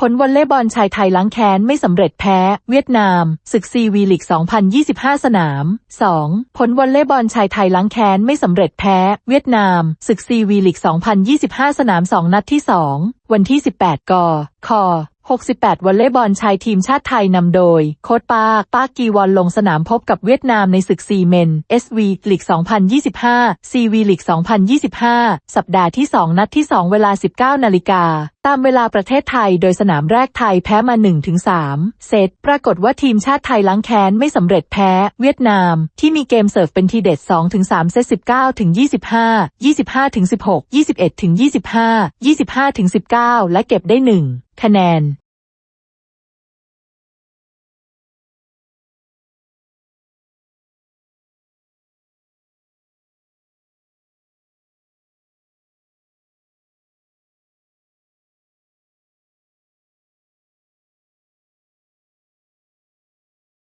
ผลวอลเลย์บอลชายไทยล้างแค้นไม่สำเร็จแพ้ เวียดนามศึกซีวีลีก 2025 สนาม 2. ผลวอลเลย์บอลชายไทยล้างแค้นไม่สำเร็จแพ้ เวียดนามศึกซีวีลีก 2025 สนาม 2 นัดที่ 2 วันที่ 18 กค 68วอลเลย์บอลชายทีมชาติไทยนำโดย โค้ชปาปากีวอนลงสนามพบกับเวียดนามในศึกซีเมน SV ลีก 2025 CV ลีก 2025 สัปดาห์ที่ 2 นัดที่ 2 เวลา 19 นาฬิกาตามเวลาประเทศไทยโดยสนามแรกไทยแพ้มา 1-3 เซตปรากฏว่าทีมชาติไทยล้างแค้นไม่สำเร็จแพ้ เวียดนาม ที่มีเกมเสิร์ฟเป็นทีเด็ด 2-3 เซต 19-25 25-16 21-25 25-19 และเก็บได้ 1 คะแนน